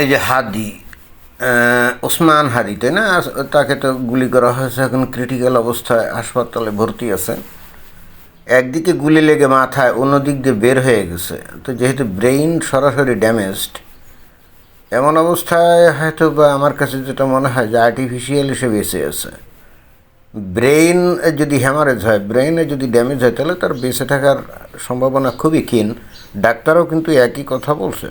এই যে হাদি ওসমান হাদি, তাই না? তাকে তো গুলি করা হয়েছে, এখন ক্রিটিক্যাল অবস্থায় হাসপাতালে ভর্তি আছে। একদিকে গুলি লেগে মাথায় অন্য দিক দিয়ে বের হয়ে গেছে। তো যেহেতু ব্রেইন সরাসরি ড্যামেজড এমন অবস্থায় হয়তো বা আমার কাছে যেটা মনে হয় যে আর্টিফিশিয়াল হিসেবে বেঁচে আছে। ব্রেইন যদি হ্যামারেজ হয় ব্রেইনে যদি ড্যামেজ হয়, তাহলে তার বেঁচে থাকার সম্ভাবনা খুবই ক্ষীণ। ডাক্তারও কিন্তু একই কথা বলছে।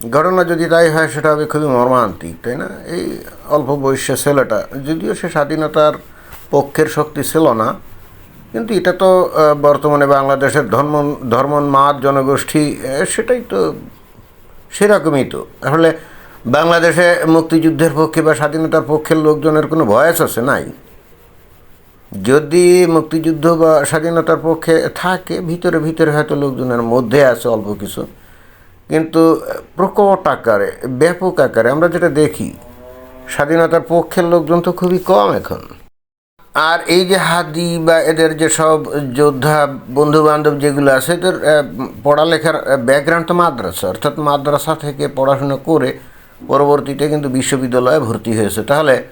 ঘটনা যদি তাই হয়, সেটা হবে খুবই মর্মান্তিক, তাই না? এই অল্প বয়সে ছেলেটা, যদিও সে স্বাধীনতার পক্ষের শক্তি ছিল না, কিন্তু এটা তো বর্তমানে বাংলাদেশের ধর্ম ধর্ম ধর্মোন্মাদ জনগোষ্ঠী সেটাই তো সেরকমই তো। আসলে বাংলাদেশে মুক্তিযুদ্ধের পক্ষে বা স্বাধীনতার পক্ষের লোকজনের কোনো ভয়েস আছে নাই। যদি মুক্তিযুদ্ধ বা স্বাধীনতার পক্ষে থাকে, ভিতরে ভিতরে হয়তো লোকজনের মধ্যে আছে অল্প কিছু। কিন্তু প্রকট আকারে, ব্যাপক আকারে আমরা যেটা দেখি, স্বাধীনতার পক্ষের লোকজন তো খুবই কম এখন। আর এই যে হাদি বা এদের যে সব যোদ্ধা বন্ধু বান্ধব যেগুলো আছে, এদের পড়ালেখার ব্যাকগ্রাউন্ড তো মাদ্রাসা, অর্থাৎ মাদ্রাসা থেকে পড়াশোনা করে পরবর্তীতে কিন্তু বিশ্ববিদ্যালয়ে ভর্তি হয়েছে। তাহলে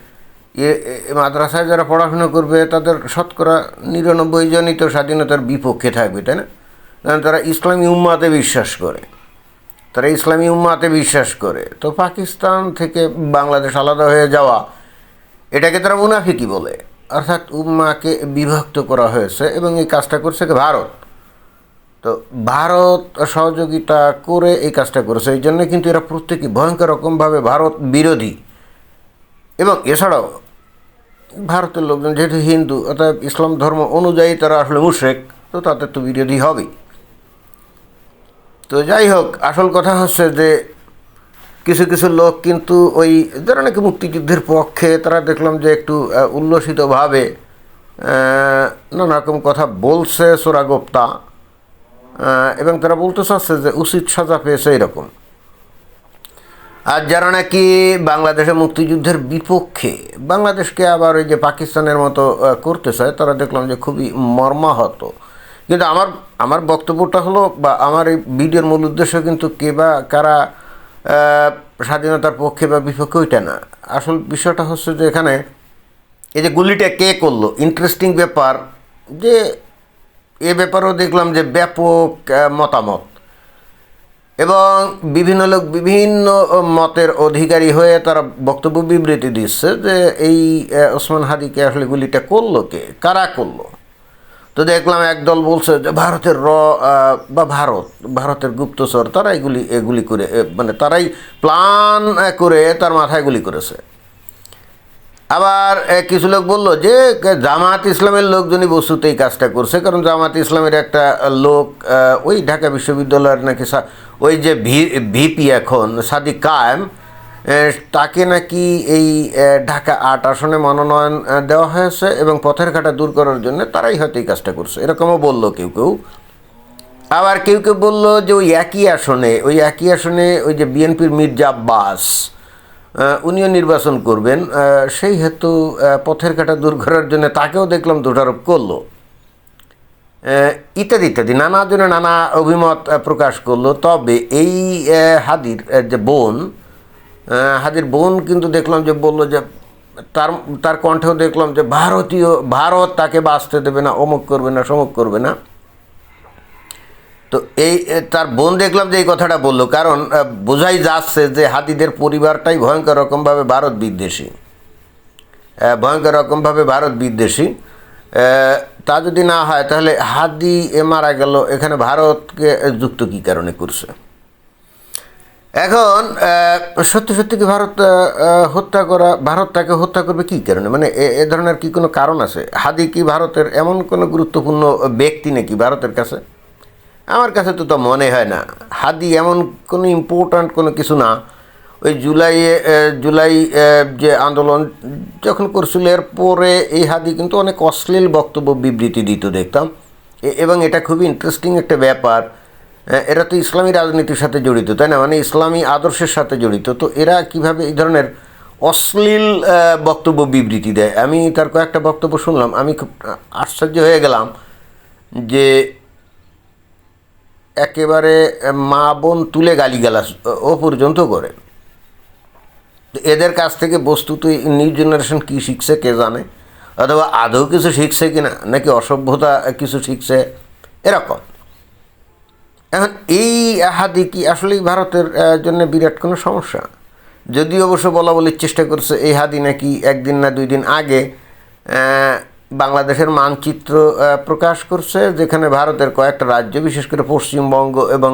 এ- মাদ্রাসায় যারা পড়াশোনা করবে, তাদের শতকরা নিরানব্বই জনই তো স্বাধীনতার বিপক্ষে থাকবে, তাই না? কারণ তারা ইসলামী উম্মাতে বিশ্বাস করে। তারা ইসলামী উম্মাতে বিশ্বাস করে। তো পাকিস্তান থেকে বাংলাদেশ আলাদা হয়ে যাওয়া, এটাকে তারা মুনাফিকি বলে। অর্থাৎ উম্মাকে বিভক্ত করা হয়েছে এবং এই কাজটা করছে কি ভারত। তো ভারত সহযোগিতা করে এই কাজটা করেছে, এই জন্য কিন্তু এরা প্রত্যেকে ভয়ঙ্কর রকমভাবে ভারত বিরোধী। এবং এছাড়াও, ভারতের লোকজন যেহেতু হিন্দু অর্থাৎ ইসলাম ধর্ম অনুযায়ী তারা আসলে মুশরেক, তো তাদের তো বিরোধী হবেই। তো যাই হোক আসল কথা হচ্ছে যে কিছু কিছু লোক কিন্তু ওই যারা নাকি মুক্তিযুদ্ধের পক্ষে তারা দেখলাম যে একটু উল্লসিতভাবে আহ, নানা রকম কথা বলছে সোরাগোপ্তা এবং তারা বলতে চাচ্ছে যে উচিত সাজা পেয়েছে এরকম। আর যারা নাকি বাংলাদেশে মুক্তিযুদ্ধের বিপক্ষে বাংলাদেশকে আবার ওই যে পাকিস্তানের মতো করতে চায় তারা দেখলাম যে খুবই মর্মাহত। কিন্তু আমার আমার বক্তব্যটা হলো বা আমার এই ভিডিওর মূল উদ্দেশ্য কিন্তু কে বা কারা স্বাধীনতার পক্ষে বা বিপক্ষে ওইটা না। আসল বিষয়টা হচ্ছে যে এখানে এই যে গুলিটা কে করল ইন্টারেস্টিং ব্যাপার যে এ ব্যাপারেও দেখলাম যে ব্যাপক মতামত। এবং বিভিন্ন লোক, বিভিন্ন মতের অধিকারী হয়ে তারা বক্তব্য বিবৃতি দিচ্ছে যে এই ওসমান হাদিকে আসলে গুলিটা করল কে, কারা করল। তো দেখলাম একদল বলছে যে ভারতের র বা ভারত, ভারতের গুপ্তচর, তারা এগুলি এগুলি করে মানে তারাই প্লান করে তার মাথায় গুলি করেছে। আবার কিছু লোক বলল যে জামাত ইসলামের লোকজনই বস্তুতে এই কাজটা করছে, কারণ জামাত ইসলামের একটা লোক ওই ঢাকা বিশ্ববিদ্যালয়ের নাকি ওই যে ভি, ভিপি এখন, সাদিক কায়েম তাকে নাকি এই ঢাকা আট আসনে মনোনয়ন দেওয়া হয়েছে এবং পথের ঘাটা দূর করার জন্য তারাই হয়তো এই কাজটা করছে। এরকমও বলল কেউ কেউ। আবার কেউ কেউ বলল যে ওই একই আসনে, ওই একই আসনে ওই যে বিএনপির মির্জা আব্বাস উনিও নির্বাচন করবেন সেই হেতু পথের কাটা দূর করার জন্য তাকেও দেখলাম দোষারোপ করল। ইত্যাদি ইত্যাদি, নানা জনে নানা অভিমত প্রকাশ করল। তবে এই হাদির যে বোন হাদির বোন কিন্তু দেখলাম যে বলল যে তার তার কণ্ঠেও দেখলাম যে ভারতীয়, ভারত তাকে বাঁচতে দেবে না, অমুক করবে না, সমুক করবে না। তো এই তার বোন দেখলাম যে এই কথাটা বলল, কারণ বোঝাই যাচ্ছে যে হাতিদের পরিবারটাই ভয়ঙ্কর রকমভাবে ভারত বিদ্বেষী। ভয়ঙ্কর রকমভাবে ভারত বিদ্বেষী। তা যদি না হয়, তাহলে হাদি এ মারা গেল, এখানে ভারতকে যুক্ত কী কারণে করছে? এখন সত্যি সত্যি কি ভারত হত্যা করা, ভারত তাকে হত্যা করবে কী কারণে? মানে এ ধরনের কি কোনো কারণ আছে? হাদি কি ভারতের এমন কোনো গুরুত্বপূর্ণ ব্যক্তি নাকি ভারতের কাছে? আমার কাছে তো তা মনে হয় না। হাদি এমন কোনো ইম্পর্ট্যান্ট কোনো কিছু না। ওই জুলাইয়ে জুলাই যে আন্দোলন যখন করছিল, এর পরে এই হাদি কিন্তু অনেক অশ্লীল বক্তব্য বিবৃতি দিত দেখতাম। এবং এটা খুবই ইন্টারেস্টিং একটা ব্যাপার। এরা তো ইসলামী রাজনীতির সাথে জড়িত, তাই না? মানে ইসলামী আদর্শের সাথে জড়িত। তো এরা কীভাবে এই ধরনের অশ্লীল বক্তব্য বিবৃতি দেয়? আমি তার কয়েকটা বক্তব্য শুনলাম। আমি খুব আশ্চর্য হয়ে গেলাম যে একেবারে মা বোন তুলে গালিগালাজ ও পর্যন্ত করে। এদের কাছ থেকে বস্তুত নিউ জেনারেশন কী শিখছে কে জানে? অথবা আদৌ কিছু শিখছে কি না নাকি অসভ্যতা কিছু শিখছে? এরকম। এখন এই হাদি কি আসলেই ভারতের জন্য বিরাট কোনো সমস্যা? যদিও অবশ্য বলা বলির চেষ্টা করছে, এই হাদি নাকি একদিন না দুই দিন আগে বাংলাদেশের মানচিত্র প্রকাশ করছে, যেখানে ভারতের কয়েকটা রাজ্য, বিশেষ করে পশ্চিমবঙ্গ এবং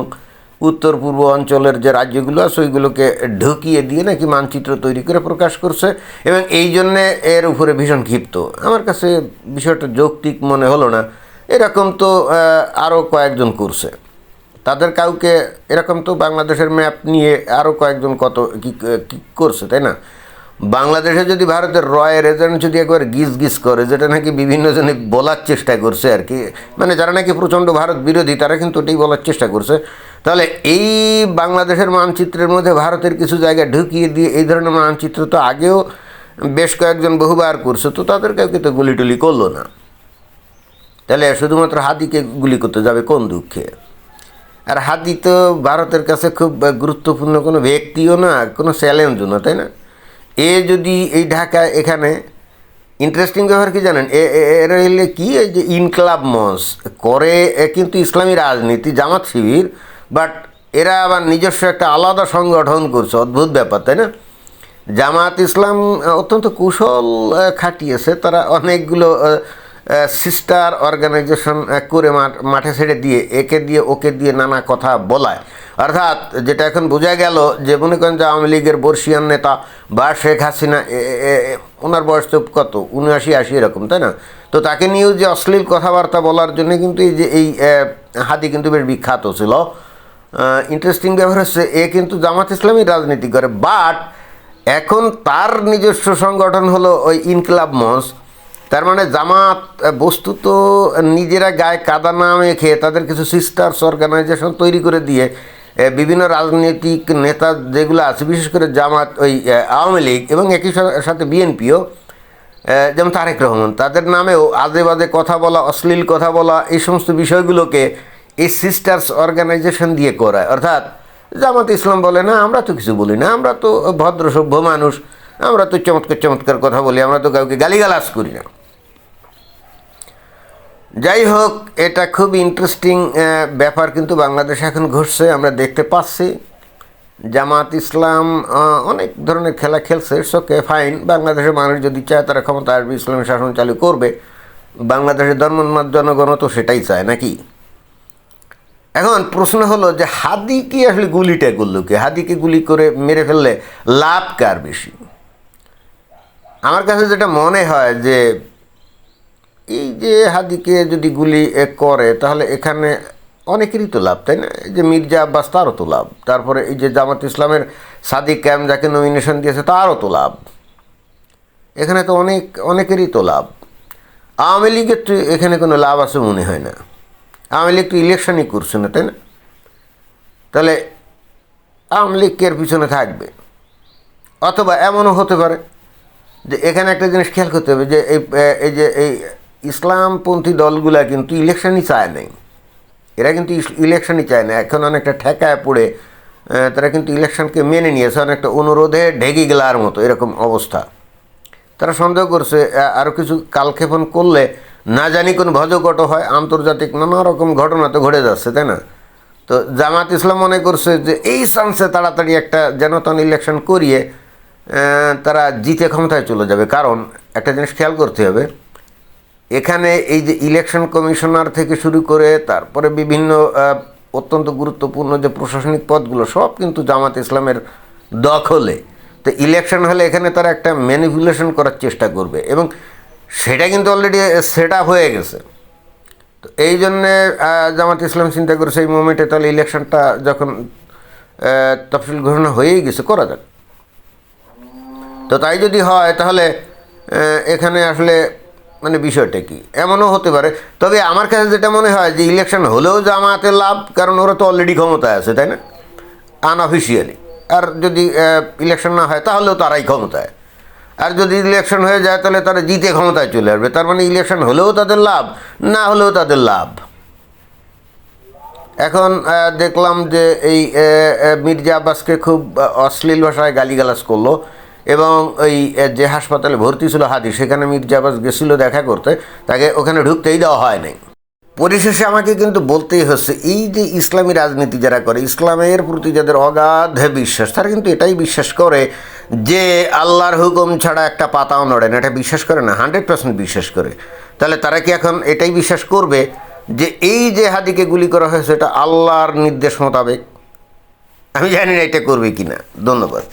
উত্তর পূর্ব অঞ্চলের যে রাজ্যগুলো আছে, ওইগুলোকে ঢুকিয়ে দিয়ে নাকি মানচিত্র তৈরি করে প্রকাশ করছে এবং এই জন্যে এর উপরে ভীষণ ক্ষিপ্ত। আমার কাছে বিষয়টা যৌক্তিক মনে হলো না। এরকম তো আরও কয়েকজন করছে। তাদের কাউকে এরকম তো বাংলাদেশের ম্যাপ নিয়ে আরও কয়েকজন কত কি করছে, তাই না? বাংলাদেশে যদি ভারতের রয়ের এজেন্ট যদি একবার গিজ গিজ করে, যেটা নাকি বিভিন্ন জনে বলার চেষ্টা করছে আর কি মানে যারা নাকি প্রচণ্ড ভারত বিরোধী, তারা কিন্তু ওটাই বলার চেষ্টা করছে। তাহলে এই বাংলাদেশের মানচিত্রের মধ্যে ভারতের কিছু জায়গা ঢুকিয়ে দিয়ে এই ধরনের মানচিত্র তো আগেও বেশ কয়েকজন বহুবার করছে, তো তাদের কাউকে তো গুলি টুলি করল না। তাহলে শুধুমাত্র হাতিকে গুলি করতে যাবে কোন দুঃখে? আর হাতি তো ভারতের কাছে খুব গুরুত্বপূর্ণ কোনো ব্যক্তিও না, কোনো চ্যালেঞ্জও না, তাই না? এ যদি এই ঢাকা এখানে ইন্টারেস্টিং ব্যাপার কি জানেন? এ হইলে কি এই যে ইনকলাব মঞ্চ করে কিন্তু ইসলামী রাজনীতি, জামাত শিবির বাট এরা আবার নিজস্ব একটা আলাদা সংগঠন করছে, অদ্ভুত ব্যাপার, তাই না? জামাত ইসলাম অত্যন্ত কুশল খাটিয়েছে, তারা অনেকগুলো সিস্টার অর্গানাইজেশন করে মাঠ- ছেড়ে দিয়ে, একে দিয়ে, ওকে দিয়ে নানা কথা বলায়। অর্থাৎ যেটা এখন বোঝা গেল যে মনে করেন যে আওয়ামী লীগের বর্ষিয়ান নেতা বা শেখ হাসিনা ওনার বয়স তো কত? উনআশি, আশি এরকম, তাই না? তো তাকে নিয়েও যে অশ্লীল কথাবার্তা বলার জন্য কিন্তু এই যে এই হাদি কিন্তু বেশ বিখ্যাত ছিল। ইন্টারেস্টিং ব্যাপার হচ্ছে এ কিন্তু জামাত ইসলামী রাজনীতি করে বাট এখন তার নিজস্ব সংগঠন হলো ওই ইনকলাব মঞ্চ। তার মানে জামাত আহ, বস্তুত নিজেরা গায়ে কাদা না মেখে তাদের কিছু সিস্টার্স অর্গানাইজেশন তৈরি করে দিয়ে বিভিন্ন রাজনৈতিক নেতা যেগুলো আছে বিশেষ করে জামাত ওই আওয়ামী লীগ এবং একই সাথে বিএনপিও যেমন তারেক রহমান তাদের নামেও আজে বাজে কথা বলা অশ্লীল কথা বলা এই সমস্ত বিষয়গুলোকে এই সিস্টার্স অর্গানাইজেশন দিয়ে করায়। অর্থাৎ জামাত ইসলাম বলে না আমরা তো কিছু বলি না আমরা তো ভদ্র সভ্য মানুষ আমরা তো চমৎকার চমৎকার কথা বলি আমরা তো কাউকে গালিগালাজ করি না। যাই হোক এটা খুব ইন্টারেস্টিং ব্যাপার কিন্তু বাংলাদেশে এখন ঘটছে, আমরা দেখতে পাচ্ছি। জামাত ইসলাম অনেক ধরনের খেলা খেলছে ওকে ফাইন বাংলাদেশের মানুষ যদি চায়, তারা ক্ষমতা আসবে, ইসলামী শাসন চালু করবে। বাংলাদেশের ধর্মোন্মাদ জনগণ তো সেটাই চায়, নাকি? এখন প্রশ্ন হলো যে, হাদি কি আসলে গুলিটা করল কি? হাদিকে গুলি করে মেরে ফেললে লাভ কার বেশি? আমার কাছে যেটা মনে হয় যে এই যে হাদিকে যদি গুলি করে, তাহলে এখানে অনেকেরই তো লাভ, তাই না? এই যে মির্জা আব্বাস, তারও তো লাভ। তারপরে এই যে জামাত ইসলামের সাদিক ক্যাম যাকে নমিনেশন দিয়েছে, তারও তো লাভ। এখানে তো অনেক, অনেকেরই তো লাভ। আওয়ামী লীগের তো এখানে কোনো লাভ আছে মনে হয় না। আওয়ামী লীগ তো ইলেকশনই করছে না, তাই না? তাহলে আওয়ামী লীগ এর পিছনে থাকবে? অথবা এমনও হতে পারে যে এখানে একটা জিনিস খেয়াল করতে হবে যে এই এই যে এই ইসলামপন্থী দলগুলা কিন্তু ইলেকশনই চায় নাই। এরা কিন্তু ইলেকশনই চায় না। এখন অনেকটা ঠেকায় পড়ে তারা কিন্তু ইলেকশনকে মেনে নিয়েছে। অনেকটা অনুরোধে ঢেকে গেলার মতো এরকম অবস্থা। তারা সন্দেহ করছে আরও কিছু কালক্ষেপণ করলে না জানি কোন ভজকট হয়, আন্তর্জাতিক নানা রকম ঘটনা তো ঘটে যাচ্ছে, তাই না? তো জামাত ইসলাম মনে করছে যে এই চান্সে তাড়াতাড়ি একটা জনতন ইলেকশন করিয়ে তারা জিতে ক্ষমতায় চলে যাবে। কারণ একটা জিনিস খেয়াল করতে হবে এখানে এই যে ইলেকশন কমিশনার থেকে শুরু করে তারপরে বিভিন্ন অত্যন্ত গুরুত্বপূর্ণ যে প্রশাসনিক পদগুলো সব কিন্তু জামাত ইসলামের দখলে। তো ইলেকশন হলে এখানে তারা একটা ম্যানিপুলেশন করার চেষ্টা করবে এবং সেটা কিন্তু অলরেডি সেট হয়ে গেছে। তো এই জন্যে জামাত ইসলাম চিন্তা করেছে এই মোমেন্টে তাহলে ইলেকশনটা যখন তফসিল ঘোষণা হয়েই গেছে, করা যাক। তো তাই যদি হয় তাহলে এখানে আসলে মানে বিষয়টা কি? এমনও হতে পারে। তবে আমার কাছে যেটা মনে হয় যে ইলেকশন হলেও জামাতের লাভ, কারণ ওরা তো অলরেডি ক্ষমতায় আছে, তাই না? আনঅফিসিয়ালি আর যদি ইলেকশন না হয়, তাহলেও তারাই ক্ষমতায়। আর যদি ইলেকশন হয়ে যায়, তাহলে তারা জিতে ক্ষমতায় চলে আসবে। তার মানে ইলেকশন হলেও তাদের লাভ, না হলেও তাদের লাভ। এখন দেখলাম যে এই মির্জা আব্বাসকে খুব অশ্লীল ভাষায় গালিগালাজ করল। এবং ওই যে হাসপাতালে ভর্তি ছিল হাদি, সেখানে মির্জা গেছিল দেখা করতে, তাকে ওখানে ঢুকতেই দেওয়া হয় নাই। পরিশেষে আমাকে কিন্তু বলতেই হচ্ছে, এই যে ইসলামী রাজনীতি যারা করে, ইসলামের প্রতি যাদের অগাধ বিশ্বাস, তারা কিন্তু এটাই বিশ্বাস করে যে আল্লাহর হুকুম ছাড়া একটা পাতাও নড়ে না, এটা বিশ্বাস করে না, হান্ড্রেড পার্সেন্ট বিশ্বাস করে। তাহলে তারা কি এখন এটাই বিশ্বাস করবে যে এই যে হাদিকে গুলি করা হয়েছে, এটা আল্লাহর নির্দেশ মোতাবেক? আমি জানি না এটা করবে কিনা। ধন্যবাদ।